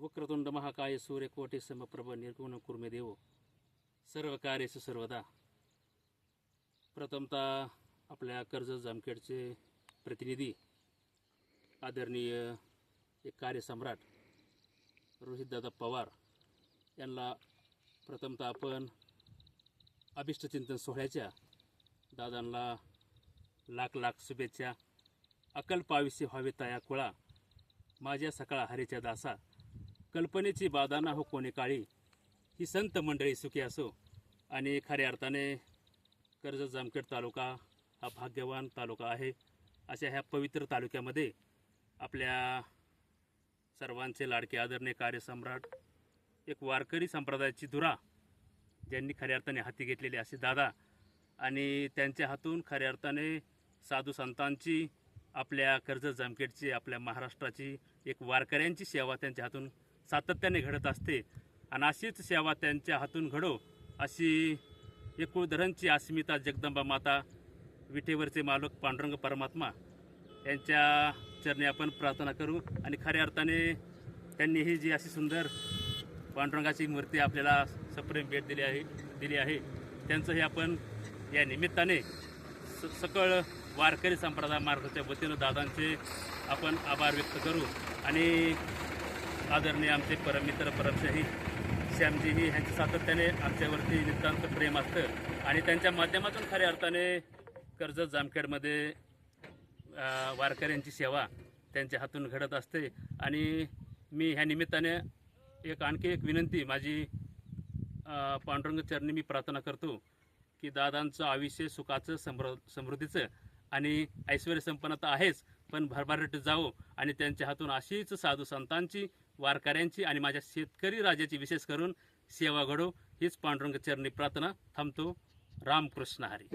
वक्रतुंड महाकाय सूर्यकोटी समप्रभ निर्गुण कुर्मे देव। सर्व कार्येषु सर्वदा। प्रथमतः आपल्या कर्ज जामखेडचे प्रतिनिधी आदरणीय एक कार्यसम्राट रोहितदादा पवार यांना प्रथमतः आपण अभिष्टचिंतन सोहळ्याच्या दादांना लाख लाख शुभेच्छा अकल्प आयुष्य व्हावे तया कुळा माझ्या सकाळ हरीच्या दासा कल्पनेची बादाना हो कोणी काळी. ही संत मंडळी सुखी असो. आणि खऱ्या अर्थाने कर्जत जामखेड तालुका हा भाग्यवान तालुका आहे. अशा ह्या पवित्र तालुक्यामध्ये आपल्या सर्वांचे लाडके आदरणीय कार्यसम्राट एक वारकरी संप्रदायाची धुरा ज्यांनी खऱ्या अर्थाने हाती घेतलेली असे दादा आणि त्यांच्या हातून खऱ्या अर्थाने साधू संतांची आपल्या कर्जत जामखेडची आपल्या महाराष्ट्राची एक वारकऱ्यांची सेवा त्यांच्या हातून सातत्याने घडत असते. आणि अशीच सेवा त्यांच्या हातून घडो अशी एकुळधरणची अस्मिता जगदंबा माता विठेवरचे मालक पांडुरंग परमात्मा यांच्या चरणी आपण प्रार्थना करू. आणि खऱ्या अर्थाने त्यांनी ही जी अशी सुंदर पांडुरंगाची मूर्ती आपल्याला सप्रेम भेट दिली आहे दिली आहे त्यांचं हे आपण या निमित्ताने स सकळ वारकरी संप्रदाय मार्गाच्या वतीनं दादांचे आपण आभार व्यक्त करू. आणि आदरणीय आमचे परममित्र परमशाही श्यामजीही ह्यांचं सातत्याने आमच्यावरती नितांत प्रेम असतं आणि त्यांच्या माध्यमातून खऱ्या अर्थाने कर्जत जामखेडमध्ये वारकऱ्यांची सेवा त्यांच्या हातून घडत असते. आणि मी ह्या निमित्ताने एक आणखी एक विनंती माझी पांडुरंग चरणी मी प्रार्थना करतो की दादांचं आयुष्य सुखाचं समृ समृद्धीचं आणि ऐश्वर संपन्नता आहेच पण भरभराट जावो आणि त्यांच्या हातून अशीच साधू संतांची वारकऱ्यांची आणि माझ्या शेतकरी राजाची विशेष करून सेवा घडो. हीच पांडुरंग चरणी प्रार्थना. थांबतो. रामकृष्ण हरी.